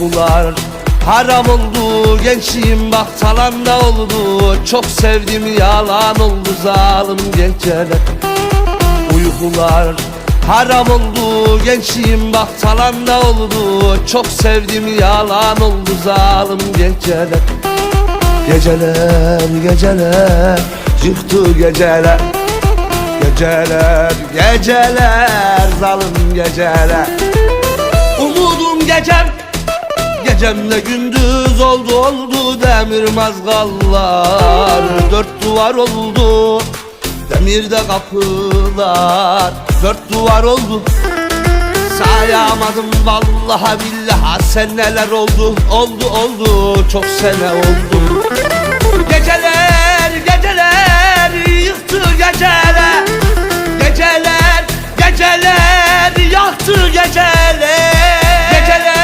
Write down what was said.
Uykular haram oldu Gençliğim bak talanda oldu. Çok sevdim yalan oldu zalim geceler Uykular haram oldu Gençliğim bak talanda oldu. Çok sevdim yalan oldu zalim geceler Geceler geceler Yıktı geceler. Geceler geceler Zalim geceler. Umudum gecem Gecemle gündüz oldu oldu Demir mazgallar. Dört duvar oldu Demirde kapılar. Dört duvar oldu Sayamadım vallahi billahi sen neler oldu Oldu oldu çok sene oldu. Geceler geceler yıktı geceler. Geceler geceler yaktı geceler